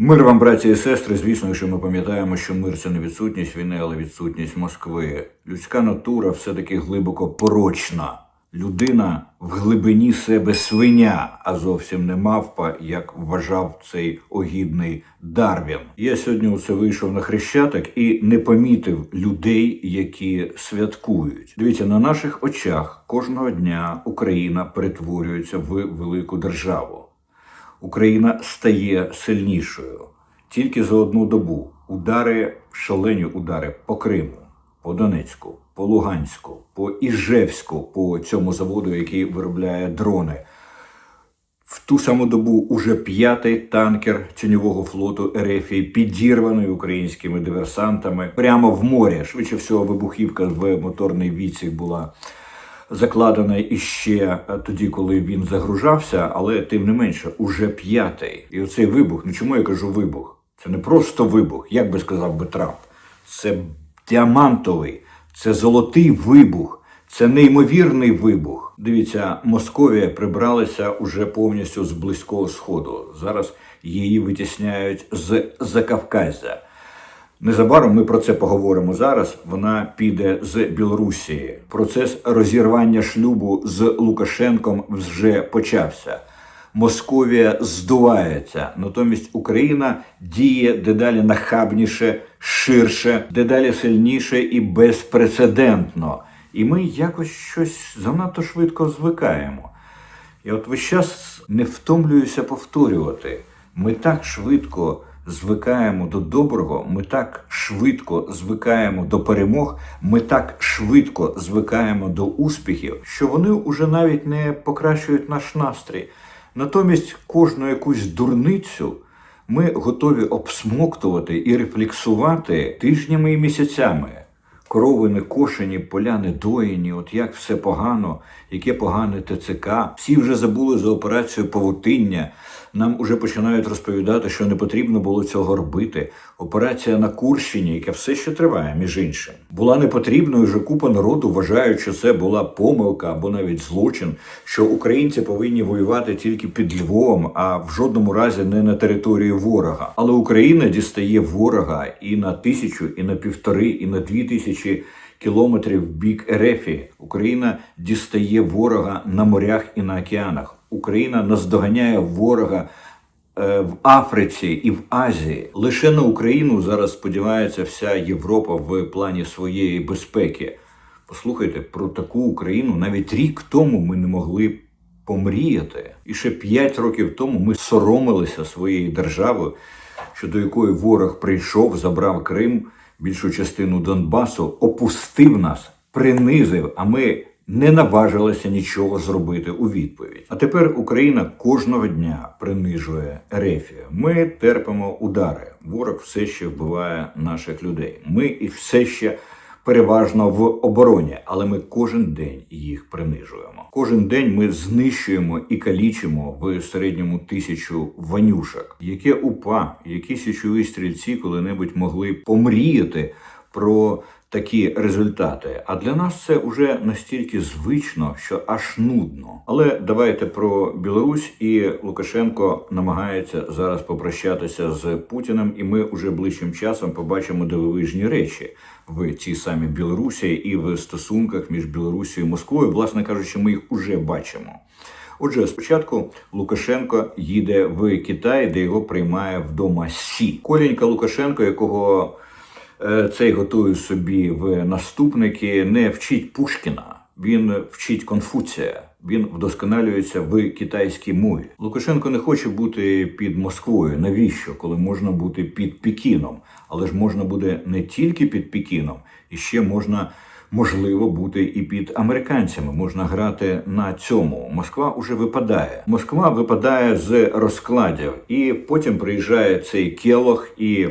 Мир вам, браті і сестри. Звісно, що ми пам'ятаємо, що мир це не відсутність війни, але відсутність Москви. Людська натура все-таки глибоко порочна. Людина в глибині себе свиня, а зовсім не мавпа, як вважав цей огідний Дарвін. Я сьогодні оце вийшов на хрещатик і не помітив людей, які святкують. Дивіться, на наших очах кожного дня Україна перетворюється в велику державу. Україна стає сильнішою. Тільки за одну добу удари, шалені удари по Криму, по Донецьку, по Луганську, по Іжевську, по цьому заводу, який виробляє дрони. В ту саму добу уже п'ятий танкер тіньового флоту Ерефії підірваний українськими диверсантами прямо в морі. Швидше всього, вибухівка в моторний відсік була закладена іще тоді, коли він загружався, але тим не менше, уже п'ятий. І оцей вибух, ну чому я кажу вибух? Це не просто вибух, як би сказав би Трамп. Це діамантовий, це золотий вибух, це неймовірний вибух. Дивіться, Московія прибралася уже повністю з близького сходу. Зараз її витісняють з Закавказя. Незабаром ми про це поговоримо зараз. Вона піде з Білорусі. Процес розірвання шлюбу з Лукашенком вже почався. Московія здувається, натомість Україна діє дедалі нахабніше, ширше, дедалі сильніше і безпрецедентно. І ми якось щось занадто швидко звикаємо. І от весь час не втомлююся повторювати. Ми так швидко звикаємо до доброго, ми так швидко звикаємо до перемог, ми так швидко звикаємо до успіхів, що вони вже навіть не покращують наш настрій. Натомість кожну якусь дурницю ми готові обсмоктувати і рефлексувати тижнями і місяцями. Корови не кошені, поля не доїні, от як все погано, яке погане ТЦК. Всі вже забули за операцію павутиння. Нам уже починають розповідати, що не потрібно було цього робити. Операція на Курщині, яка все ще триває, між іншим, була не потрібною. Вже купа народу вважають, що це була помилка або навіть злочин, що українці повинні воювати тільки під Львовом, а в жодному разі не на території ворога. Але Україна дістає ворога і на тисячу, і на півтори, і на дві тисячі кілометрів в бік Ерефії. Україна дістає ворога на морях і на океанах. Україна наздоганяє ворога е, в Африці і в Азії. Лише на Україну зараз сподівається вся Європа в плані своєї безпеки. Послухайте, про таку Україну навіть рік тому ми не могли помріяти. І ще п'ять років тому ми соромилися своєї держави, що до якої ворог прийшов, забрав Крим, більшу частину Донбасу, опустив нас, принизив, а ми не наважилися нічого зробити у відповідь. А тепер Україна кожного дня принижує Ерефію. Ми терпимо удари. Ворог все ще вбиває наших людей. Ми і все ще переважно в обороні, але ми кожен день їх принижуємо. Кожен день ми знищуємо і калічимо в середньому тисячу ванюшок. Яке упа, які січові стрільці коли-небудь могли помріяти про такі результати. А для нас це вже настільки звично, що аж нудно. Але давайте про Білорусь і Лукашенко намагається зараз попрощатися з Путіним, і ми уже ближчим часом побачимо дивовижні речі в цій самій Білорусі і в стосунках між Білорусією і Москвою. Власне кажучи, ми їх уже бачимо. Отже, спочатку Лукашенко їде в Китай, де його приймає вдома Сі. Колінька Лукашенко, якого цей готує собі в наступники, не вчить Пушкіна. Він вчить Конфуція. Він вдосконалюється в китайській мові. Лукашенко не хоче бути під Москвою. Навіщо? Коли можна бути під Пекіном? Але ж можна буде не тільки під Пекіном, і ще можна можливо бути і під американцями. Можна грати на цьому. Москва уже випадає. Москва випадає з розкладів, і потім приїжджає цей Келох і.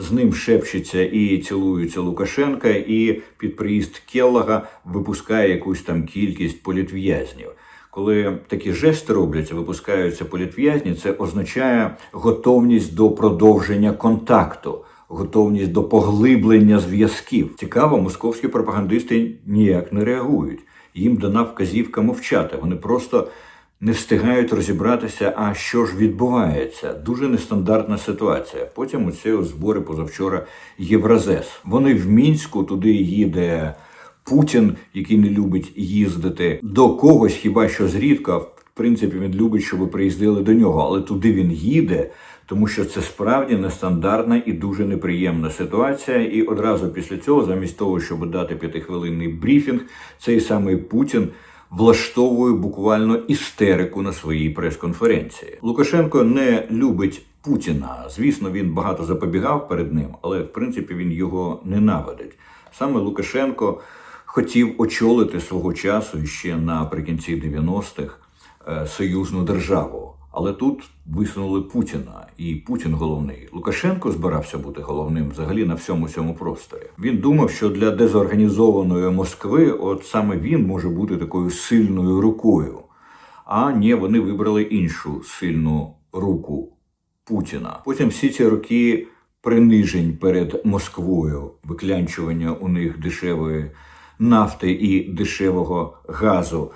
З ним шепчеться і цілується Лукашенка, і під приїзд Келлога випускає якусь там кількість політв'язнів. Коли такі жести робляться, випускаються політв'язні, це означає готовність до продовження контакту, готовність до поглиблення зв'язків. Цікаво, московські пропагандисти ніяк не реагують. Їм дана вказівка мовчати. Вони просто не встигають розібратися, а що ж відбувається. Дуже нестандартна ситуація. Потім оці ось збори позавчора Євразес. Вони в мінську туди їде Путін, який не любить їздити до когось, хіба що зрідка. В принципі, він любить, щоб приїздили до нього, але туди він їде, тому що це справді нестандартна і дуже неприємна ситуація. І одразу після цього, замість того, щоб дати п'ятихвилинний брифінг, цей самий Путін влаштовує буквально істерику на своїй прес-конференції. Лукашенко не любить Путіна. Звісно, він багато запобігав перед ним, але в принципі він його ненавидить. Саме Лукашенко хотів очолити свого часу ще наприкінці 90-х е, союзну державу. Але тут висунули Путіна, і Путін головний. Лукашенко збирався бути головним взагалі на всьому цьому просторі. Він думав, що для дезорганізованої Москви, от саме він може бути такою сильною рукою. А ні, вони вибрали іншу сильну руку Путіна. Потім всі ці роки принижень перед Москвою, виклянчування у них дешевої нафти і дешевого газу.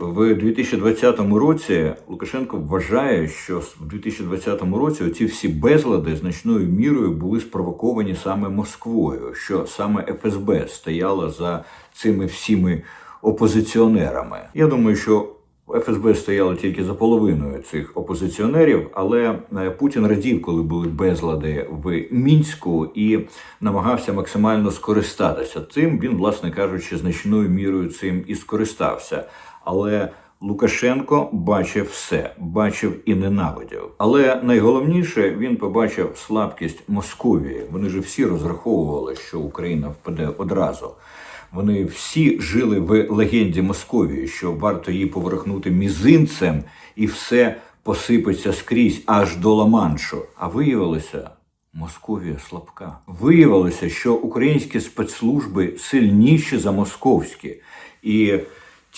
В 2020 році Лукашенко вважає, що в 2020 році ці всі безлади значною мірою були спровоковані саме Москвою, що саме ФСБ стояло за цими всіми опозиціонерами. Я думаю, що ФСБ стояло тільки за половиною цих опозиціонерів, але е, Путін радів, коли були безлади в мінську, і намагався максимально скористатися цим. Він, власне кажучи, значною мірою цим і скористався. Але Лукашенко бачив все, бачив і ненавидів. Але найголовніше він побачив слабкість Московії. Вони ж всі розраховували, що Україна впаде одразу. Вони всі жили в легенді Московії, що варто її поверхнути мізинцем, і все посипеться скрізь аж до Ла-Маншу. А виявилося. Московія слабка. Виявилося, що українські спецслужби сильніші за московські, і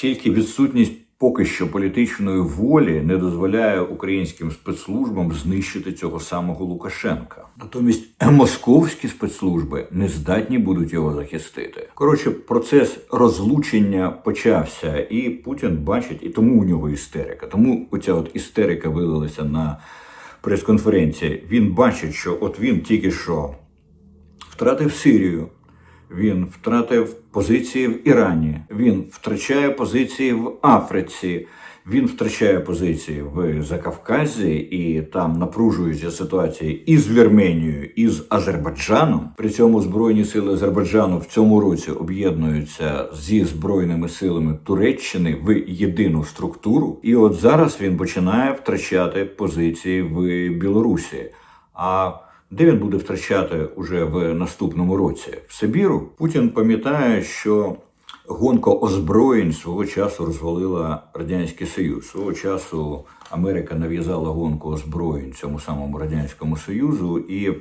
тільки відсутність поки що політичної волі не дозволяє українським спецслужбам знищити цього самого Лукашенка. Натомість московські спецслужби не здатні будуть його захистити. Коротше, процес розлучення почався, і Путін бачить, і тому у нього істерика. Тому оця от істерика вилилася на прес-конференції. Він бачить, що от він тільки що втратив Сирію. Він втратив позиції в Ірані, він втрачає позиції в Африці, він втрачає позиції в Закавказі, і там напружуються ситуації і з Вірменією, і з Азербайджаном. При цьому збройні сили Азербайджану в цьому році об'єднуються зі збройними силами Туреччини в єдину структуру. І от зараз він починає втрачати позиції в Білорусі. А де він буде втрачати уже в наступному році? В Сибіру Путін пам'ятає, що гонка озброєнь свого часу розвалила радянський союз. Свого часу Америка нав'язала гонку озброєнь цьому самому радянському союзу, і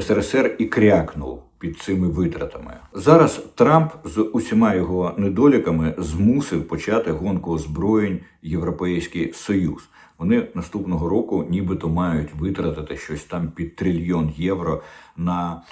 СРСР і крякнув під цими витратами. Зараз Трамп з усіма його недоліками змусив почати гонку озброєнь Європейський Союз. Вони наступного року нібито мають витратити щось там під трильйон євро на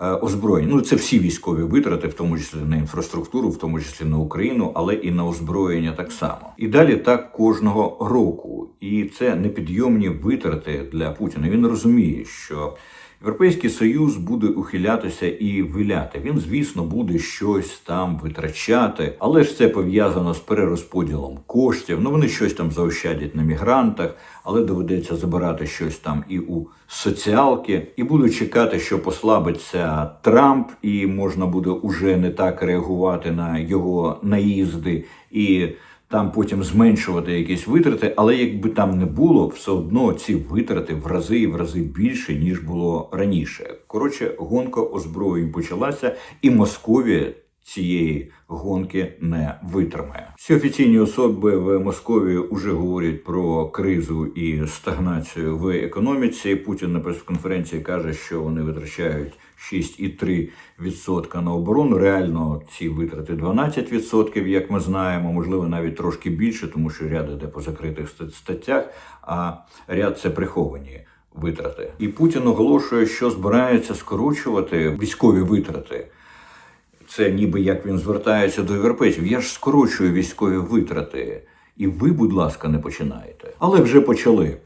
е, озброєння. Ну це всі військові витрати, в тому числі на інфраструктуру, в тому числі на Україну, але і на озброєння так само. І далі так кожного року. І це непідйомні витрати для Путіна. Він розуміє, що. Європейський союз буде ухилятися і виляти. Він, звісно, буде щось там витрачати, але ж це пов'язано з перерозподілом коштів. Ну вони щось там заощадять на мігрантах, але доведеться забирати щось там і у соціалки, і будуть чекати, що послабиться Трамп, і можна буде уже не так реагувати на його наїзди і там потім зменшувати якісь витрати, але якби там не було, все одно ці витрати в рази і в рази більше ніж було раніше. Коротше, гонка озброєнь почалася, і Московія цієї гонки не витримає. Всі офіційні особи в Московії вже говорять про кризу і стагнацію в економіці. Путін на прес-конференції каже, що вони витрачають 6,3% на оборону. Реально ці витрати 12%, як ми знаємо, можливо, навіть трошки більше, тому що ряд іде по закритих статтях, а ряд це приховані. Витрати і Путін оголошує, що збирається скорочувати військові витрати. Це ніби як він звертається до європейців. Я ж скорочую військові витрати. І ви, будь ласка, не починайте. Але вже почали.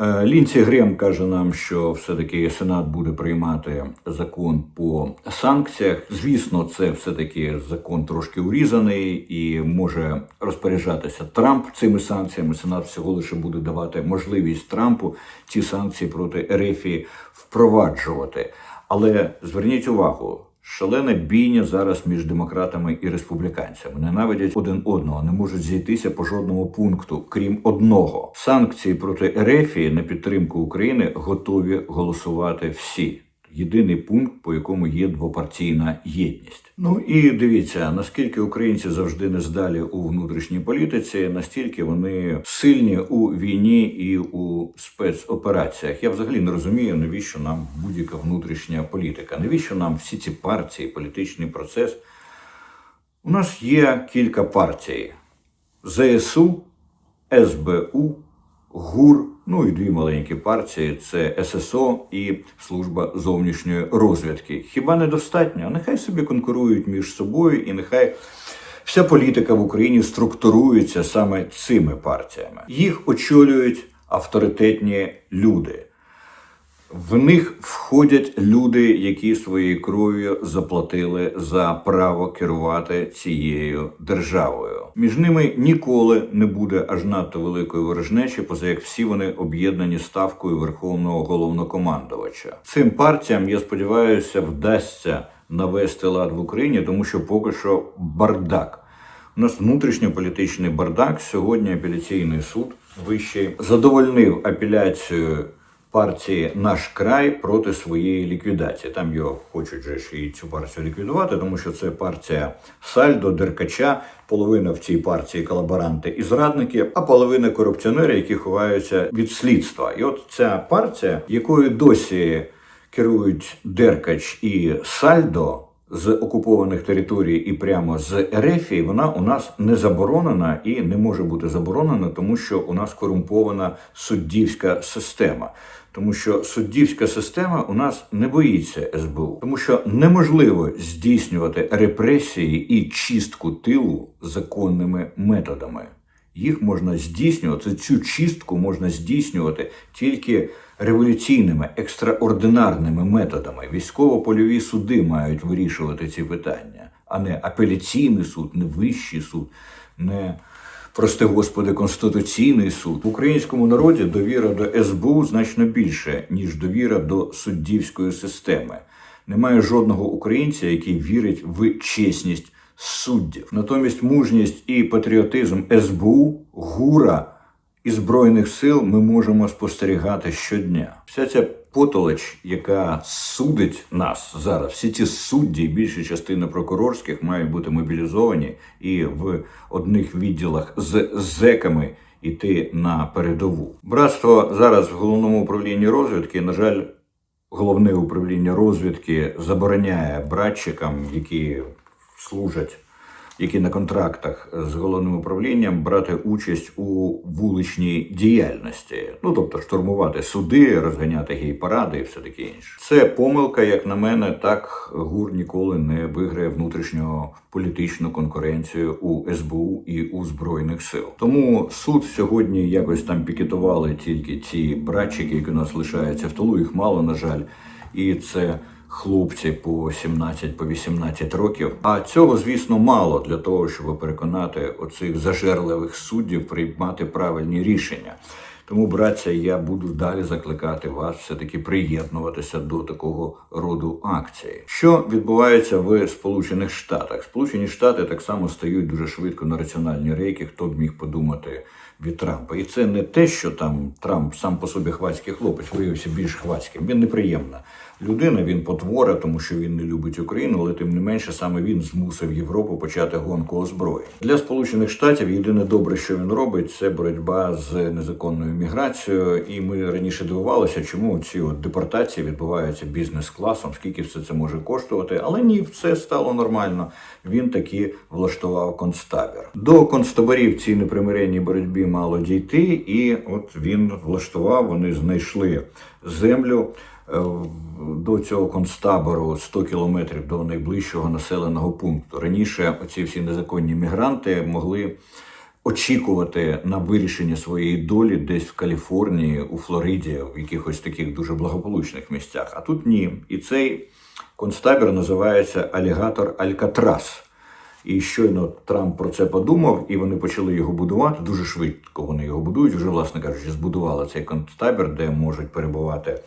Е, Лінці Грем каже нам, що все-таки Сенат буде приймати закон по санкціях. Звісно, це все-таки закон трошки урізаний і може розпоряджатися Трамп цими санкціями. Сенат всього лише буде давати можливість Трампу ці санкції проти Ерефії впроваджувати. Але зверніть увагу. Шалена бійня зараз між демократами і республіканцями ненавидять один одного, не можуть зійтися по жодному пункту, крім одного. Санкції проти Ерефії на підтримку України готові голосувати всі. Єдиний пункт, по якому є двопартійна єдність. Ну і дивіться, наскільки українці завжди не здалі у внутрішній політиці, настільки вони сильні у війні і у спецопераціях. Я взагалі не розумію, навіщо нам будь-яка внутрішня політика, навіщо нам всі ці партії, політичний процес. У нас є кілька партій: ЗСУ, СБУ, ГУР, ну і дві маленькі партії це ССО і Служба зовнішньої розвідки. Хіба недостатньо? Нехай собі конкурують між собою, і нехай вся політика в Україні структурується саме цими партіями. Їх очолюють авторитетні люди. В них входять люди, які своєю кров'ю заплатили за право керувати цією державою. Між ними ніколи не буде аж надто великої ворожнечі, поза як всі вони об'єднані ставкою верховного головнокомандувача. Цим партіям, я сподіваюся, вдасться навести лад в Україні, тому що поки що бардак. У нас внутрішньополітичний бардак. Сьогодні апеляційний суд вищий задовольнив апеляцію партії Наш край проти своєї ліквідації. Там його хочуть же ж і цю партію ліквідувати, тому що це партія Сальдо, Деркача, половина в цій партії колаборанти і зрадники, а половина корупціонери, які ховаються від слідства. І от ця партія, якою досі керують Деркач і Сальдо з окупованих територій і прямо з Ерефії, вона у нас не заборонена і не може бути заборонена, тому що у нас корумпована суддівська система. Тому що суддівська система у нас не боїться СБУ, тому що неможливо здійснювати репресії і чистку тилу законними методами. Їх можна здійснювати, цю чистку можна здійснювати тільки революційними, екстраординарними методами. Військово-польові суди мають вирішувати ці питання, а не апеляційний суд, не вищий суд, не прости господи, конституційний суд. В українському народі довіра до СБУ значно більше, ніж довіра до суддівської системи. Немає жодного українця, який вірить в чесність суддів. Натомість мужність і патріотизм СБУ, ГУРа і Збройних сил ми можемо спостерігати щодня. Вся ця потолоч, яка судить нас зараз, всі ці судді, більша частина прокурорських, мають бути мобілізовані і в одних відділах з зеками іти на передову. Братство зараз в головному управлінні розвідки, на жаль, головне управління розвідки забороняє братчикам, які служать, які на контрактах з головним управлінням, брати участь у вуличній діяльності. Ну тобто штурмувати суди, розганяти гей-паради і все таке інше. Це помилка, як на мене, так ГУР ніколи не виграє внутрішнього політичну конкуренцію у СБУ і у збройних сил. Тому суд сьогодні якось там пікетували тільки ці братчики, які у нас лишаються в тилу. Їх мало, на жаль, і це хлопці по 17 по 18 років. А цього, звісно, мало для того, щоб переконати оцих зажерливих суддів приймати правильні рішення. Тому, братця, я буду далі закликати вас все-таки приєднуватися до такого роду акції. Що відбувається в Сполучених Штатах? Сполучені Штати так само стають дуже швидко на раціональні рейки. Хто б міг подумати від Трампа? І це не те, що там Трамп сам по собі хвацький хлопець виявився більш хвацьким. Він неприємна людина. Він потвора, тому що він не любить Україну, але тим не менше саме він змусив Європу почати гонку озброєнь. Для Сполучених Штатів єдине добре, що він робить, це боротьба з незаконною міграцією. І ми раніше дивувалися, чому ці от депортації відбуваються бізнес-класом, скільки все це може коштувати. Але ні, все стало нормально. Він таки влаштував концтабір. До концтаборів цій непримиренній боротьбі мало дійти, і от він влаштував. Вони знайшли землю. е, До цього концтабору 100 кілометрів до найближчого населеного пункту. Раніше оці всі незаконні мігранти могли очікувати на вирішення своєї долі десь в Каліфорнії, у Флориді, в якихось таких дуже благополучних місцях. А тут ні. І цей концтабір називається Алігатор Алькатрас. І щойно Трамп про це подумав, і вони почали його будувати. Дуже швидко вони його будують. Вже, власне кажучи, збудували цей концтабір, де можуть перебувати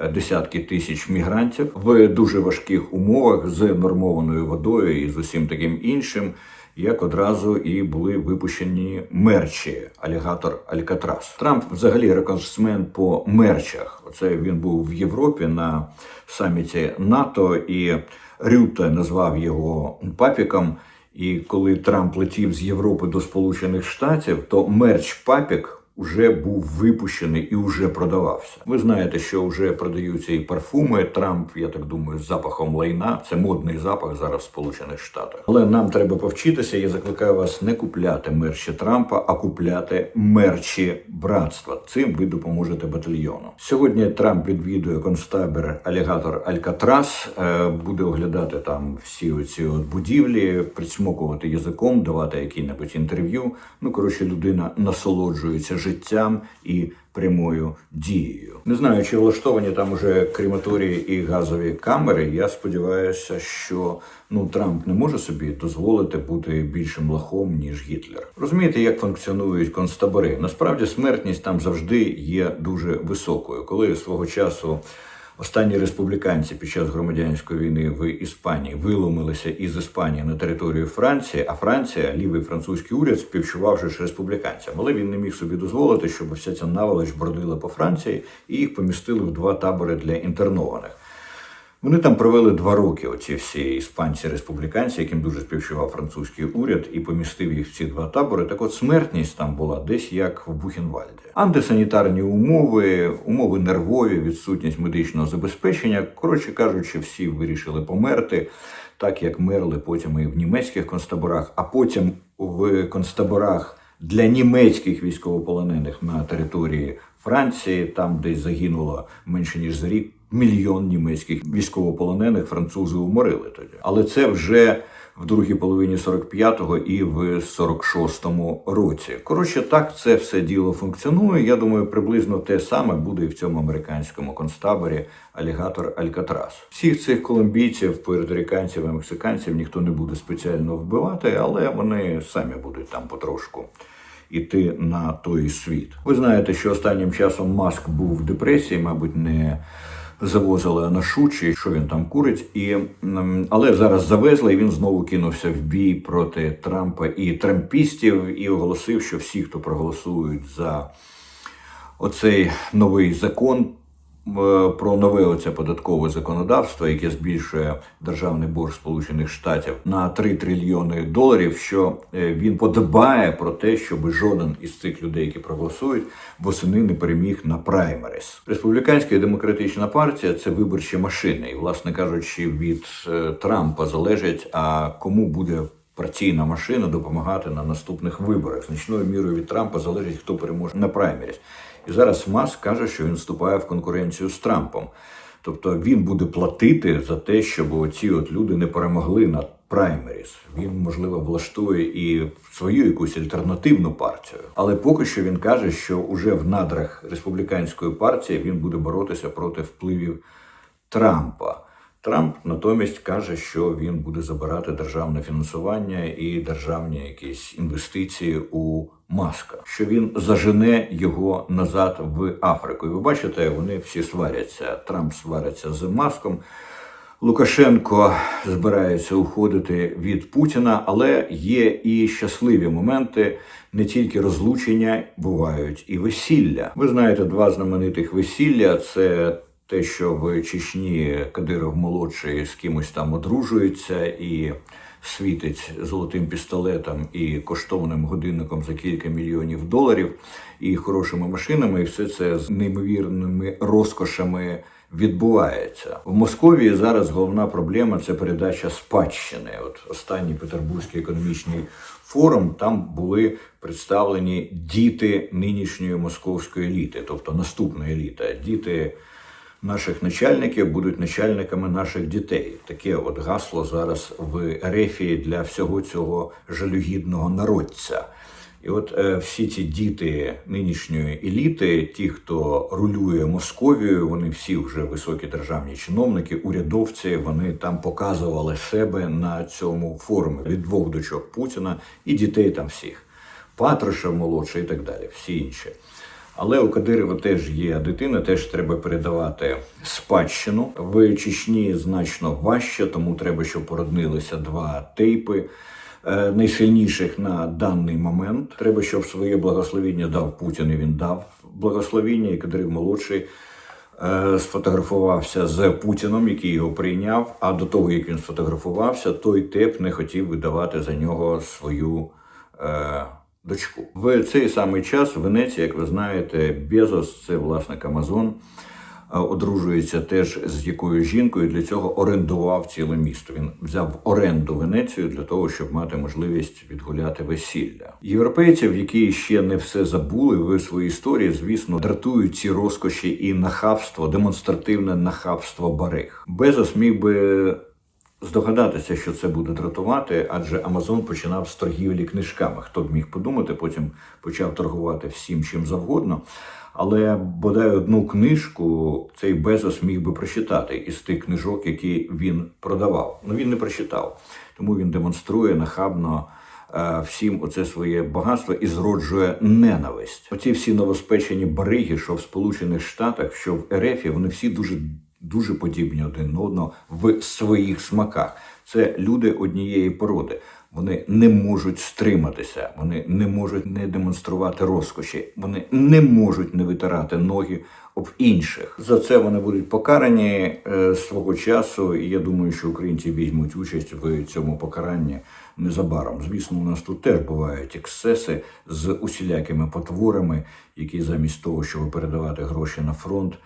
е, десятки тисяч мігрантів в дуже важких умовах з нормованою водою і з усім таким іншим. Як одразу і були випущені мерчі алігатор Алькатрас. Трамп взагалі рекордсмен по мерчах. Оце він був в Європі на саміті НАТО, і Рюте назвав його папіком. І коли Трамп летів з Європи до Сполучених Штатів, то мерч папік вже був випущений і вже продавався. Ви знаєте, що вже продаються і парфуми. Трамп, я так думаю, з запахом лайна. Це модний запах зараз в Сполучених Штатах. Але нам треба повчитися. Я закликаю вас не купляти мерчі Трампа, а купляти мерчі братства. Цим ви допоможете батальйону. Сьогодні Трамп відвідує концтабір Алігатор Алькатрас, е, буде оглядати там всі оці от будівлі, присмокувати язиком, давати який-небудь інтерв'ю. Ну коротше, людина насолоджується життям і прямою дією. Не знаю, чи влаштовані там уже крематорії і газові камери. Я сподіваюся, що ну Трамп не може собі дозволити бути більшим лохом ніж Гітлер. Розумієте, як функціонують концтабори? Насправді смертність там завжди є дуже високою. Коли свого часу. Останні республіканці під час громадянської війни в Іспанії виломилися із Іспанії на територію Франції, а Франція, лівий французький уряд, співчував же ж республіканцям. Але він не міг собі дозволити, щоб вся ця наволоч бродила по Франції і їх помістили в два табори для інтернованих. Вони там провели два роки, оці всі іспанці-республіканці, яким дуже співчував французький уряд, і помістив їх в ці два табори. Так от смертність там була десь як в Бухенвальді. Антисанітарні умови, умови нервові, відсутність медичного забезпечення. Коротше кажучи, всі вирішили померти, так як мерли потім і в німецьких концтаборах, а потім в концтаборах для німецьких військовополонених на території Франції, там десь загинуло менше ніж за рік мільйон німецьких військовополонених французи уморили тоді. Але це вже в другій половині 45-го і в 46-му році. Коротше, так це все діло функціонує. Я думаю, приблизно те саме буде і в цьому американському концтаборі алігатор Алькатрас. Всіх цих колумбійців, пуерториканців і мексиканців ніхто не буде спеціально вбивати, але вони самі будуть там потрошку іти на той світ. Ви знаєте, що останнім часом Маск був в депресії, мабуть, не завозили на чи що він там курить, і але зараз завезли, і він знову кинувся в бій проти Трампа і трампістів, і оголосив, що всі, хто проголосують за оцей новий закон. Е, Про нове оце податкове законодавство, яке збільшує державний борг Сполучених Штатів на 3 трильйони доларів. Що е, він подбає про те, щоб жоден із цих людей, які проголосують, восени не переміг на праймерис. Республіканська і демократична партія це виборчі машини, і, власне кажучи, від е, Трампа залежить, а кому буде партійна машина допомагати на наступних виборах. Значною мірою від Трампа залежить, хто переможе на праймеріс. І зараз Маск каже, що він вступає в конкуренцію з Трампом. Тобто він буде платити за те, щоб оці от люди не перемогли на праймеріс. Він, можливо, влаштує і свою якусь альтернативну партію. Але поки що він каже, що уже в надрах республіканської партії він буде боротися проти впливів Трампа. Трамп натомість каже, що він буде забирати державне фінансування і державні якісь інвестиції у Маска, що він зажене його назад в Африку. І ви бачите, вони всі сваряться. Трамп свариться з Маском. Лукашенко збирається уходити від Путіна, але є і щасливі моменти. Не тільки розлучення бувають і весілля. Ви знаєте, два знаменитих весілля це те, що в Чечні Кадиров молодший з кимось там одружується і світить золотим пістолетом і коштовним годинником за кілька мільйонів доларів, і хорошими машинами, і все це з неймовірними розкошами відбувається в Московії. Зараз головна проблема це передача спадщини. От останній Петербурзький економічний форум там були представлені діти нинішньої московської еліти, тобто наступної еліти, діти наших начальників будуть начальниками наших дітей. Таке от гасло зараз в Ерефії для всього цього жалюгідного народця. І от е, всі ці діти нинішньої еліти, ті, хто рулює Московією, вони всі вже високі державні чиновники, урядовці, вони там показували себе на цьому форумі від двох дочок Путіна і дітей там всіх. Патрушев молодший і так далі, всі інші. Але у Кадирова теж є дитина, теж треба передавати спадщину. В Чечні значно важче, тому треба, щоб породнилися два тейпи е, найсильніших на даний момент. Треба, щоб своє благословіння дав Путін, і він дав благословіння, і Кадирів молодший. е, Сфотографувався з Путіном, який його прийняв. А до того як він сфотографувався, той теп не хотів видавати за нього свою е, дочку. В цей самий час в Венеції, як ви знаєте, Безос, це власник Амазон, е, одружується теж з якоюсь жінкою. Для цього орендував ціле місто. Він взяв оренду Венецію для того, щоб мати можливість відгуляти весілля. Європейців, які ще не все забули в своїй історії, звісно, дратують ці розкоші і нахабство, демонстративне нахабство бариг. Безос міг би здогадатися, що це буде дратувати, адже Амазон починав з торгівлі книжками. Хто б міг подумати, потім почав торгувати всім чим завгодно. Але бодай одну книжку цей Безос міг би прочитати із тих книжок, які він продавав. Ну він не прочитав, тому він демонструє нахабно е, всім оце своє багатство і зроджує ненависть. Оці всі новоспечені бариги, що в Сполучених Штатах, що в РФ, вони всі дуже дуже подібні один на одного в своїх смаках. Це люди однієї породи. Вони не можуть стриматися, вони не можуть не демонструвати розкоші, вони не можуть не витирати ноги об інших. За це вони будуть покарані е, свого часу. І я думаю, що українці візьмуть участь в цьому покаранні незабаром. Звісно, у нас тут теж бувають ексцеси з усілякими потворами, які замість того, щоб передавати гроші на фронт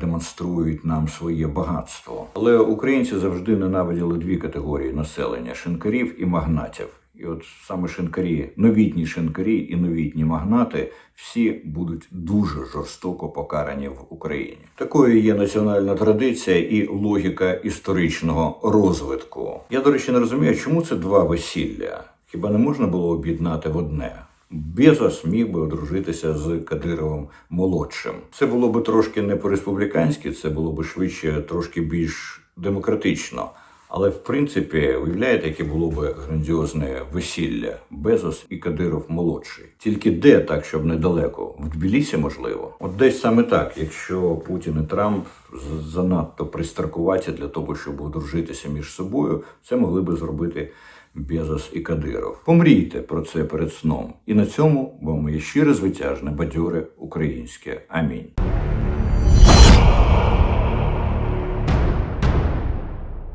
демонструють нам своє багатство. Але українці завжди ненавиділи дві категорії населення: шинкарів і магнатів. І от саме шинкарі, новітні шинкарі і новітні магнати всі будуть дуже жорстоко покарані в Україні. Такою є національна традиція і логіка історичного розвитку. Я, до речі, не розумію, чому це два весілля. Хіба не можна було об'єднати в одне? Безос міг би одружитися з Кадировим молодшим. Це було би трошки не по-республіканськи, це було би швидше трошки більш демократично. Але в принципі, уявляєте, яке було би грандіозне весілля Безос і Кадиров молодший. Тільки де так, щоб недалеко? В Тбілісі, можливо. От десь саме так, якщо Путін і Трамп занадто пристаркуваті для того, щоб одружитися між собою, це могли би зробити Безос і Кадиров. Помрійте про це перед сном. І на цьому вам моє щире звитяжне бадьоре українське. Амінь.